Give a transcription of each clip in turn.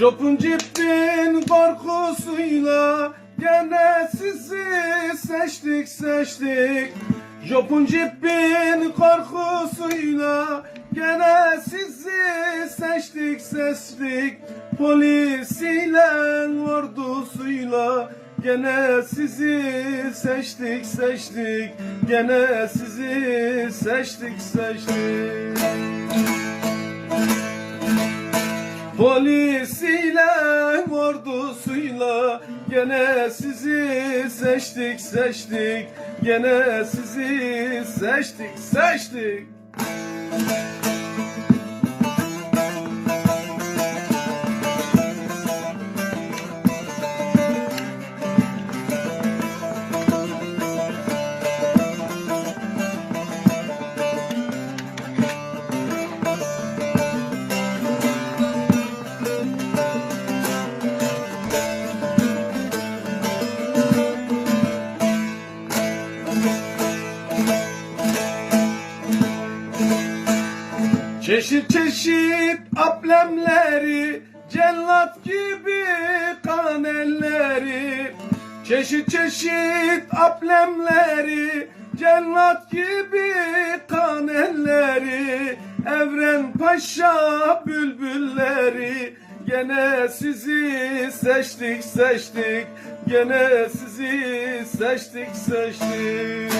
Jopun cipin korkusuyla gene sizi seçtik seçtik. Jopun cipin korkusuyla gene sizi seçtik seçtik. Polis ile ordusuyla gene sizi seçtik seçtik. Gene sizi seçtik seçtik Polisiyle ordusuyla gene sizi seçtik seçtik. Gene sizi seçtik seçtik Çeşit çeşit ablemleri Cellat gibi kan elleri. Çeşit çeşit ablemleri Cellat gibi kan elleri. Evren Paşa bülbülleri Gene sizi seçtik seçtik. Gene sizi seçtik seçtik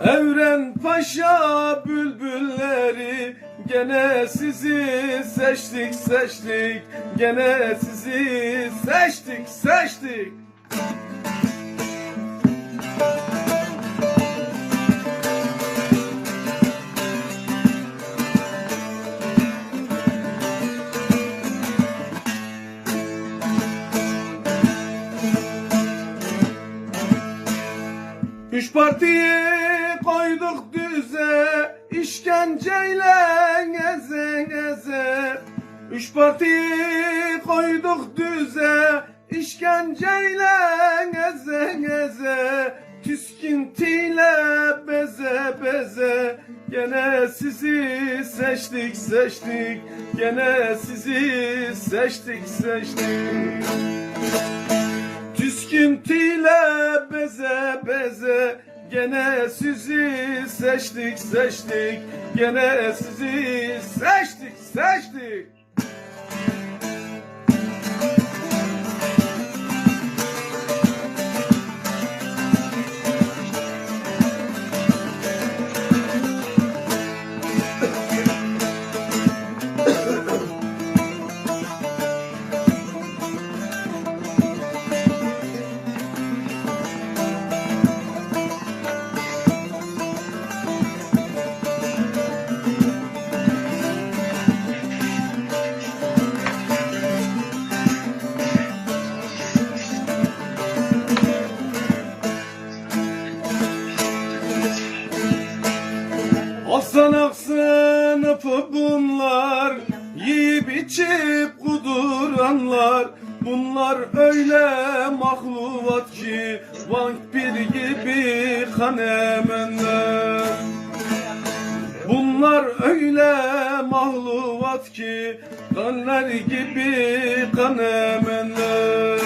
Evren Paşa bülbülleri Gene sizi seçtik seçtik. Gene sizi seçtik seçtik. Üç partiyi işkenceyle geze geze Üç partiyi koyduk düze. İşkenceyle geze geze Tüskintiyle beze beze. Gene sizi seçtik seçtik. Gene sizi seçtik seçtik Tüsküntiyle beze beze Gene sizi seçtik seçtik. Gene sizi seçtik seçtik içip kuduranlar Bunlar öyle mahluvat ki Vampir gibi kan emenler Bunlar öyle mahluvat ki Kanlar gibi kan emenler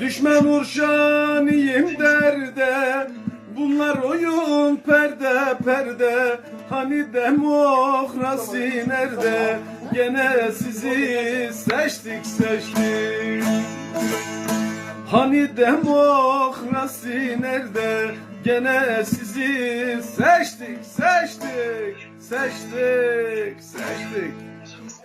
Düşme nurşaniyim derde Bunlar oyun perde perde Hani demokrasi nerede? Gene sizi seçtik seçtik. Hani demokrasi nerede? Gene sizi seçtik seçtik Seçtik seçtik